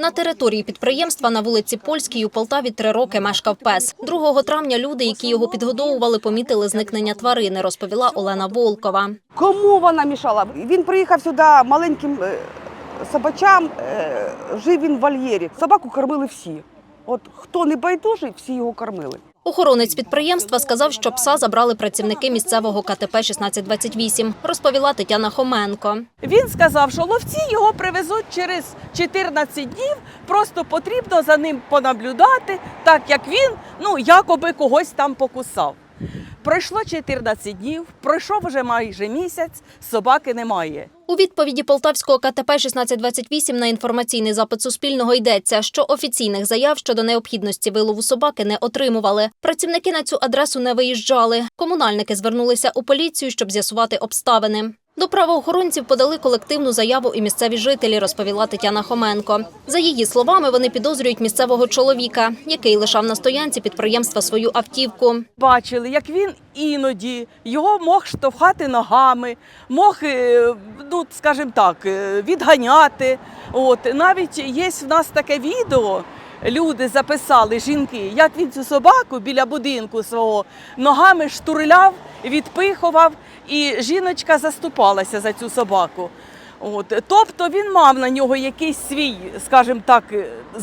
На території підприємства на вулиці Польській у Полтаві три роки мешкав пес. 2 травня люди, які його підгодовували, помітили зникнення тварини, розповіла Олена Волкова. Кому вона мішала? Він приїхав сюди маленьким е, собачам, е, жив він в вольєрі. Собаку кормили всі. От хто не байдужий, всі його кормили. Охоронець підприємства сказав, що пса забрали працівники місцевого КТП 1628, розповіла Тетяна Хоменко. Він сказав, що ловці його привезуть через 14 днів. Просто потрібно за ним понаблюдати, так як він ну якоби когось там покусав. Пройшло 14 днів, пройшов вже майже місяць, собаки немає. У відповіді полтавського КТП 1628 на інформаційний запит Суспільного йдеться, що офіційних заяв щодо необхідності вилову собаки не отримували. Працівники на цю адресу не виїжджали. Комунальники звернулися у поліцію, щоб з'ясувати обставини. До правоохоронців подали колективну заяву і місцеві жителі, розповіла Тетяна Хоменко. За її словами, вони підозрюють місцевого чоловіка, який лишав на стоянці підприємства свою автівку. Бачили, як він іноді його мог штовхати ногами, мог, е, ну скажімо так, е, відганяти. От навіть є в нас таке відео. Люди записали жінки, як він цю собаку біля будинку свого ногами штурляв, відпихував, і жіночка заступалася за цю собаку. От, тобто він мав на нього якийсь свій, скажімо так,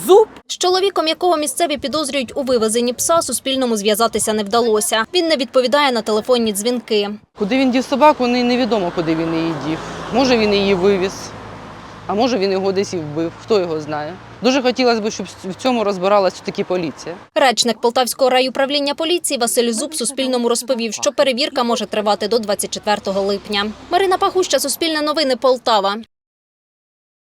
зуб, З чоловіком, якого місцеві підозрюють у вивезенні пса, Суспільному зв'язатися не вдалося. Він не відповідає на телефонні дзвінки. Куди він дів собаку, невідомо, куди він її дів. Може, він її вивіз, а може він його десь і вбив. Хто його знає. Дуже хотілося б, щоб в цьому розбиралась таки поліція. Речник Полтавського райуправління поліції Василь Зуб Суспільному розповів, що перевірка може тривати до 24 липня. Марина Пахуща, Суспільне новини, Полтава.